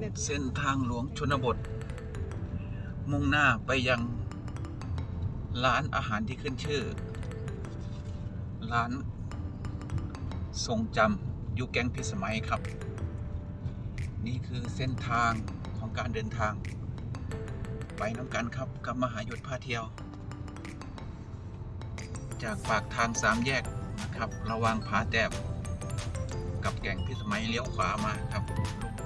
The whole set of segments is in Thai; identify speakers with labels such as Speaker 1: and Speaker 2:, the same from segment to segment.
Speaker 1: แบบ
Speaker 2: เส้นทางหลวงชนบท มุ่งหน้าไปยัง ร้านอาหารที่ขึ้นชื่อ ร้านทรงจำยุแกงพิสมัยครับ นี่คือเส้นทางของการเดินทาง ไปน้ำกันครับกับมหายศพาเที่ยว จากปากทางสามแยกนะครับ ระวังผาแต้มกับแก่งพิสมัยเลี้ยวขวามาครับลงไป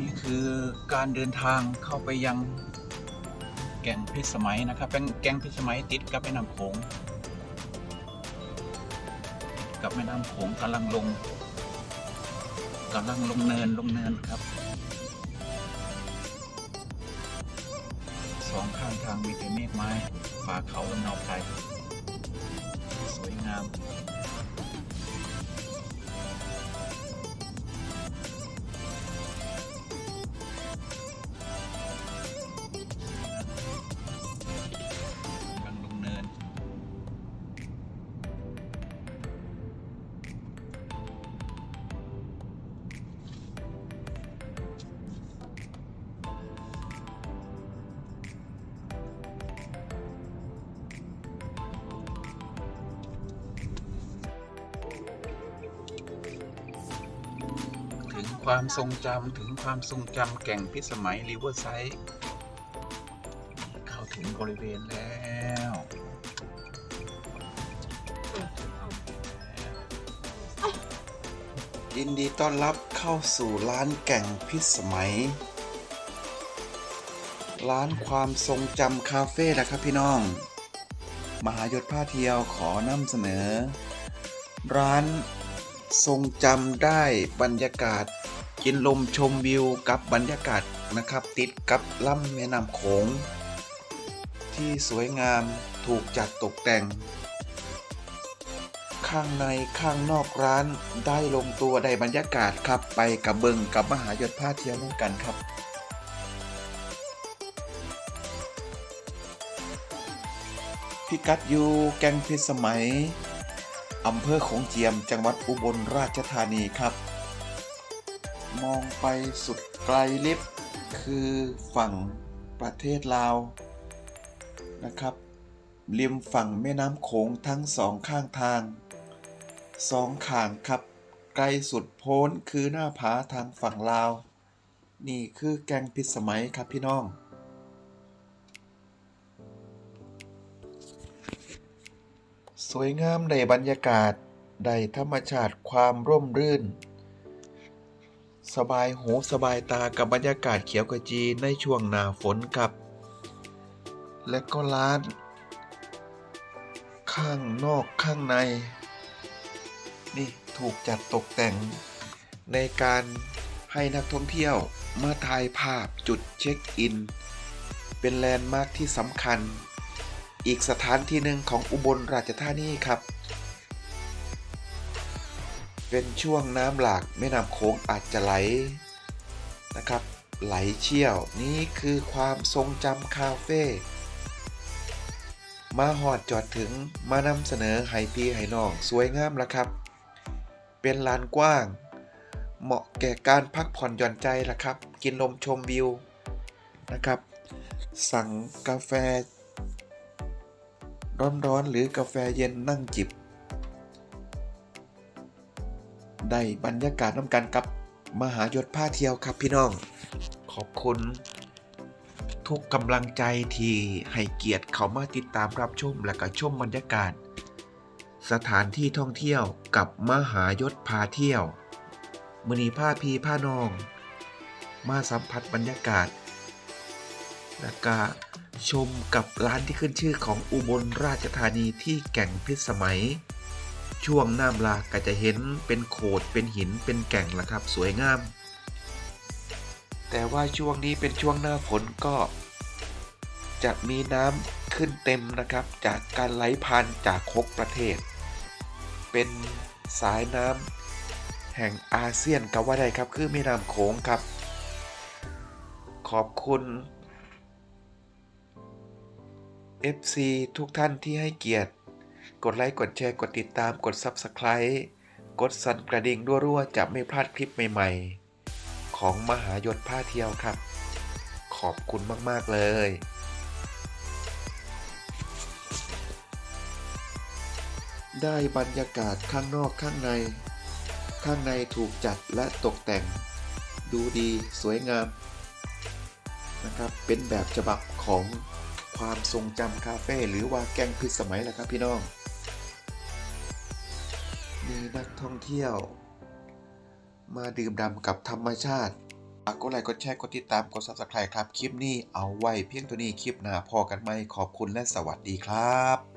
Speaker 2: นี่คือการเดินทางเข้าไปยังแก่งพิสมัยนะครับ เป็นแก่งพิสมัยติดกับแม่น้ำโขงกับแม่น้ำโขงกำลังลงกำลังลงเนินลงเนินครับสองข้างทางมีแต่เมฆไม้ป่าเขาลำเนาไพรสวยงาม ความทรงจำถึงความทรงจำแก่งพิสมัยริเวอร์ไซด์เข้าถึงบริเวณแล้ว
Speaker 3: ยินดีต้อนรับเข้าสู่ร้านแก่งพิสมัย ร้านความทรงจำคาเฟ่นะครับพี่น้อง มหายศผ้าเทียวขอนำเสนอ ร้าน ทรงจำได้บรรยากาศ กินลมชมวิวกับบรรยากาศนะครับ ติดกับลำแม่น้ำโขงที่สวยงามถูกจัดตกแต่ง ข้างในข้างนอกร้านได้ลงตัวได้บรรยากาศครับไปกับเบิงกับมหายศผ้าเที่ยวกันครับพิกัดอยู่แกงพิสมัย อำเภอโของเจียม จังหวัดอุบลราชธานีครับ มองไปสุดไกลลิบคือฝั่งประเทศลาวนะครับริมฝั่งแม่น้ำโขงทั้งสองข้างทางสองข้างครับ ไกลสุดโพ้นคือหน้าผาทางฝั่งลาว นี่คือแกงพิสมัยครับพี่น้อง สวยงามในบรรยากาศได้ธรรมชาติความร่มรื่น สบายหูสบายตากับบรรยากาศเขียวขจีในช่วงหน้าฝนครับ และก็ร้าน ข้างนอกข้างใน นี่ถูกจัดตกแต่ง ในการให้นักท่องเที่ยวมาถ่ายภาพจุดเช็คอิน เป็นแลนด์มาร์คที่สำคัญ อีกสถานที่หนึ่งของอุบลราชธานีครับ เป็นช่วงน้ำหลากแม่น้ำโขงอาจจะไหลนะครับ ไหลเชี่ยวนี่คือความทรงจำคาเฟ่มาหอดจอดถึงมานำเสนอไห้พี่ไห้น้องสวยงามล้วครับ เป็นลานกว้าง เหมาะแก่การพักผ่อนหย่อนใจละครับ กินลมชมวิวนะครับ สั่งกาแฟ ร้อนๆ หรือกาแฟเย็นนั่งจิบ ได้บรรยากาศน้ำกันกับมหายศผ้าเที่ยวครับพี่น้อง ขอบคุณ ทุกกำลังใจที่ให้เกียรติเขามาติดตามรับชมและก็ชมบรรยากาศ สถานที่ท่องเที่ยวกับมหายศพาเที่ยวมือนีผ้าพีผ้านอง มาสัมผัสบรรยากาศ และก็ ชมกับร้านที่ขึ้นชื่อของอุบลราชธานีที่แก่งพิสมัย ช่วงน้ำลากก็จะเห็นเป็นโขดเป็นหินเป็นแก่งละครับสวยงาม แต่ว่าช่วงนี้เป็นช่วงหน้าฝนก็ จะมีน้ำขึ้นเต็มนะครับ จากการไหลผ่านจากคกประเทศ เป็นสายน้ำแห่งอาเซียนก็ว่าได้ครับ คือแม่น้ำโขงครับ ขอบคุณ FC ทุกท่านที่ให้เกียรติ กดไลค์กดแชร์กดติดตามกด Subscribe กดสั่นกระดิ่งรั่วๆจะไม่พลาดคลิปใหม่ๆ ของมหายศผ้าเที่ยวครับ ขอบคุณมากๆเลยได้บรรยากาศข้างนอกข้างใน ข้างในถูกจัดและตกแต่ง ดูดีสวยงามนะครับ เป็นแบบฉบับของ ความทรงจำคาเฟ่หรือว่าแกงพิษสมัยแหละครับพี่น้อง มีนักท่องเที่ยว มาดื่มด่ำกับธรรมชาติฝากกดไลค์กดแชร์กดติดตามกด subscribe ครับ คลิปนี้เอาไว้เพียงตัวนี้คลิปหน้าพอกันไหมขอบคุณและสวัสดีครับ